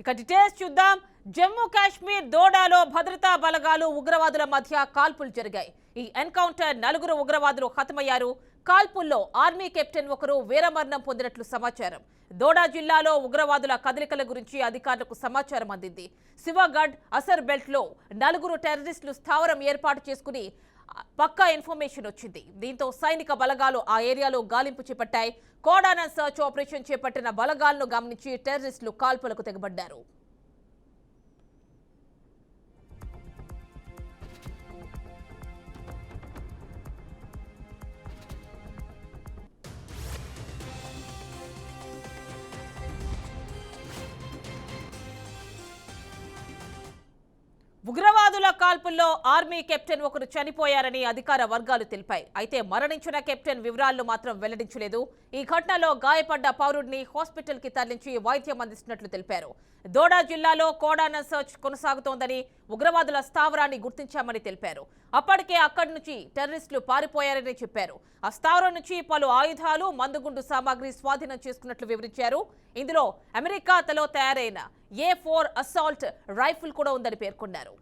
ఇక డీటెయిల్స్ చూద్దాం. జమ్మూ కాశ్మీర్ దోడాలో భద్రతా బలగాలు ఉగ్రవాదుల మధ్య కాల్పులు జరిగాయి. ఈ ఎన్కౌంటర్ నలుగురు ఉగ్రవాదులు హతమయ్యారు. కాల్పుల్లో ఆర్మీ కెప్టెన్ ఒకరు వీరమరణం పొందినట్లు సమాచారం. దోడా జిల్లాలో ఉగ్రవాదుల కదలికల గురించి అధికారులకు సమాచారం అందింది. శివగఢ్ అసర్ బెల్ట్లో నలుగురు టెర్రరిస్టులు స్థావరం ఏర్పాటు చేసుకుని పక్కా ఇన్ఫర్మేషన్ వచ్చింది. దీంతో సైనిక బలగాలు ఆ ఏరియాలో గాలింపు చేపట్టాయి. కోడాన సర్చ్ ఆపరేషన్ చేపట్టిన బలగాలను గమనించి టెర్రరిస్టులు కాల్పులకు తెగబడ్డారు. ఉగ్రవాదుల కాల్పుల్లో ఆర్మీ కెప్టెన్ ఒకరు చనిపోయారని అధికార వర్గాలు తెలిపాయి. అయితే మరణించిన కెప్టెన్ వివరాలను మాత్రం వెల్లడించలేదు. ఈ ఘటనలో గాయపడ్డ పౌరుడిని హాస్పిటల్కి తరలించి వైద్యం అందిస్తున్నట్లు తెలిపారు. దోడా జిల్లాలో కోడాన సర్చ్ కొనసాగుతోందని ఉగ్రవాదుల స్థావరాన్ని గుర్తించామని తెలిపారు. అప్పటికే అక్కడి నుంచి టెర్రరిస్టులు పారిపోయారని చెప్పారు. ఆ స్థావరం నుంచి పలు ఆయుధాలు మందుగుండు సామాగ్రి స్వాధీనం చేసుకున్నట్లు వివరించారు. ఇందులో అమెరికాతో తయారైన ఏ ఫోర్ అసాల్ట్ రైఫిల్ కూడా ఉందని పేర్కొన్నారు.